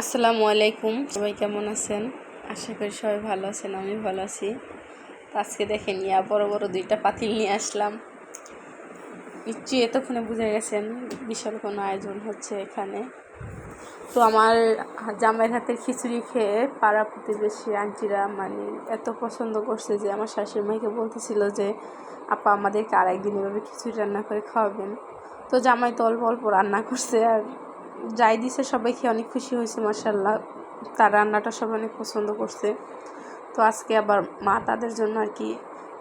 আসসালামু আলাইকুম। সবাই কেমন আছেন? আশা করি সবাই ভালো আছেন আমি ভালো আছি। আজকে দেখেন ইয়া, বড় বড় দুইটা পাতিল নিয়ে আসলাম। নিশ্চয়ই এতক্ষণে বুঝে গেছেন বিশাল কোনো আয়োজন হচ্ছে এখানে। তো আমার জামাইয়ের হাতের খিচুড়ি খেয়ে পাড়া প্রতিবেশী আন্টিরা মানে এত পছন্দ করছে যে, আমার শাশুড়ি মাইকে বলতেছিল যে, আপা, আমাদেরকে আর একদিন এভাবে খিচুড়ি রান্না করে খাওয়াবেন। তো জামাই তো অল্প অল্প রান্না করছে আর যাই দিছে, সবাই খেয়ে অনেক খুশি হয়েছে মার্শাল্লাহ তার রান্নাটা সবাই অনেক পছন্দ করছে। তো আজকে আবার মা তাদের জন্য আর কি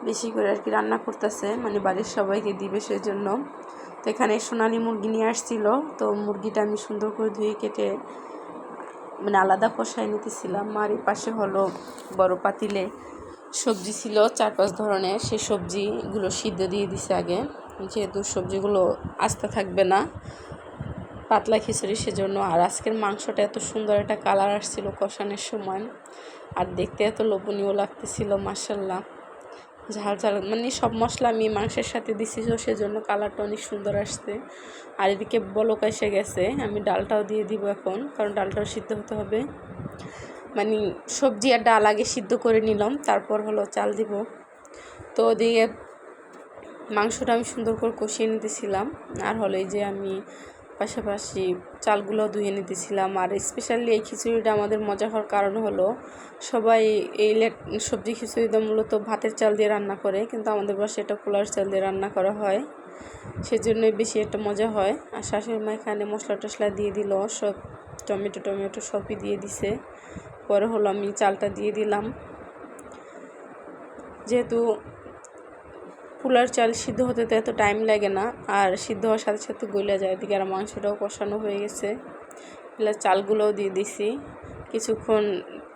বেশি করে আর কি রান্না করতেছে মানে বাড়ির সবাইকে দিবে জন্য তো এখানে সোনালি মুরগি নিয়ে আসছিল, তো মুরগিটা আমি সুন্দর করে ধুয়ে কেটে মানে আলাদা কষায় নিতেছিলাম। আর এই পাশে হলো বড় পাতিলে সবজি ছিল, চার পাঁচ ধরনের। সেই সবজিগুলো সিদ্ধ দিয়ে দিছে আগে। যেহেতু সবজিগুলো আস্তে থাকবে না পাতলা খিচুড়ি সেজন্য। আর আজকের মাংসটা এত সুন্দর একটা কালার আসছিল কষানোর সময়। আর দেখতে এত লোভনীয় লাগতেছিল মাসাল্লাহ ঝাল ঝাল মানে সব মশলা আমি মাংসের সাথে দিছি, তো সেজন্য কালারটা অনেক সুন্দর আসছে। আর এদিকে বলক এসে গেছে, আমি ডালটাও দিয়ে দিব এখন, কারণ ডালটাও সিদ্ধ হতে হবে। মানে সবজি আর ডাল আগে সিদ্ধ করে নিলাম, তারপর হলো চাল দিব। তো ওদিকে মাংসটা আমি সুন্দর করে কষিয়ে নিতেছিলাম। আর হলো এই যে আমি পাশাপাশি চালগুলো ধুয়ে নিতেছিলাম। আর স্পেশালি এই খিচুড়িটা আমাদের মজা হওয়ার কারণ হলো সবাই এই সবজি খিচুড়িটা মূলত ভাতের চাল দিয়ে রান্না করে, কিন্তু আমাদের বাসায় এটা পোলার চাল দিয়ে রান্না করা হয়। সেজন্যই বেশি একটা মজা হয়। আর শাশুড়ি মা এখানে মশলা টশলা দিয়ে দিল, সব টমেটো টমেটো সবই দিয়ে দিছে। পরে হলো আমি চালটা দিয়ে দিলাম। যেহেতু পোলার চাল সিদ্ধ হতে তো এত টাইম লাগে না, আর সিদ্ধ হওয়ার সাথে সাথে গলে যায়, এদিকে আর মাংসটাও কষানো হয়ে গেছে। এগুলো চালগুলোও দিয়ে দিছি। কিছুক্ষণ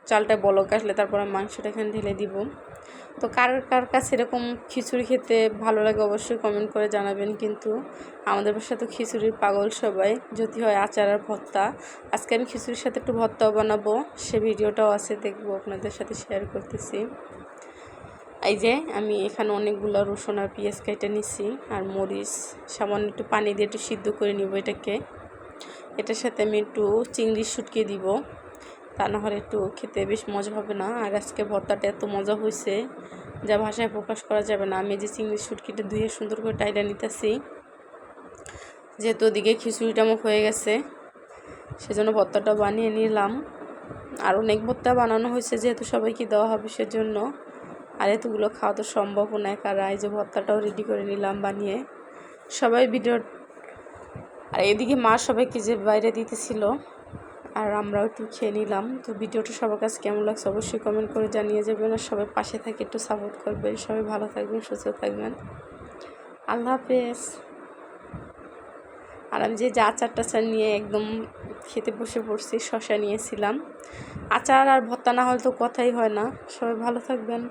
চালটা বলক আসলে তারপর মাংসটা এখানে ঢেলে দিব। তো কার কার কাছে এরকম খিচুড়ি খেতে ভালো লাগে অবশ্যই কমেন্ট করে জানাবেন, কিন্তু আমাদের বাসা তো খিচুড়ির পাগল সবাই। যদি হয় আচার আর ভর্তা, আজকে আমি খিচুড়ির সাথে একটু ভর্তাও বানাবো। সে ভিডিওটাও আছে, দেখব, আপনাদের সাথে শেয়ার করতেছি। এই যে আমি এখানে অনেকগুলো রসুন আর পেঁয়াজ কেটে নিছি আর মরিচ, সামান্য একটু পানি দিয়ে একটু সিদ্ধ করে নিব এটাকে। এটার সাথে আমি একটু চিংড়ি শুটকে দিব, তা না হলে একটু খেতে বেশ মজা হবে না। আর আজকে ভর্তাটা এত মজা হয়েছে যা ভাষায় প্রকাশ করা যাবে না। আমি যে চিংড়ি শুটকিটা ধুয়ে সুন্দর করে টাইটা নিতেছি, যেহেতু ওদিকে খিচুড়িটা মুখ হয়ে গেছে, সেজন্য ভর্তাটা বানিয়ে নিলাম। আর অনেক ভর্তা বানানো হয়েছে যেহেতু সবাইকে দেওয়া হবে সেজন্য। আর এতগুলো খাওয়া তো সম্ভবও নয় কারা এই যে ভর্তাটাও রেডি করে নিলাম বানিয়ে। সবাই ভিডিও আর এদিকে মা সবাইকে যে বাইরে দিতেছিল, আর আমরাও একটু খেয়ে নিলাম। তো ভিডিওটা সবার কাছে কেমন লাগছে অবশ্যই কমেন্ট করে জানিয়ে যাবেন, আর সবাই পাশে থাকে একটু সাপোর্ট করবেন। সবাই ভালো থাকবেন, সুস্থ থাকবেন। আল্লাহ হাফেজ। আর আমি যে যে আচার টাচার নিয়ে একদম খেতে বসে পড়ছি শশা নিয়েছিলাম। আচার আর ভত্তা না হলে তো কথাই হয় না। সবাই ভালো থাকবেন।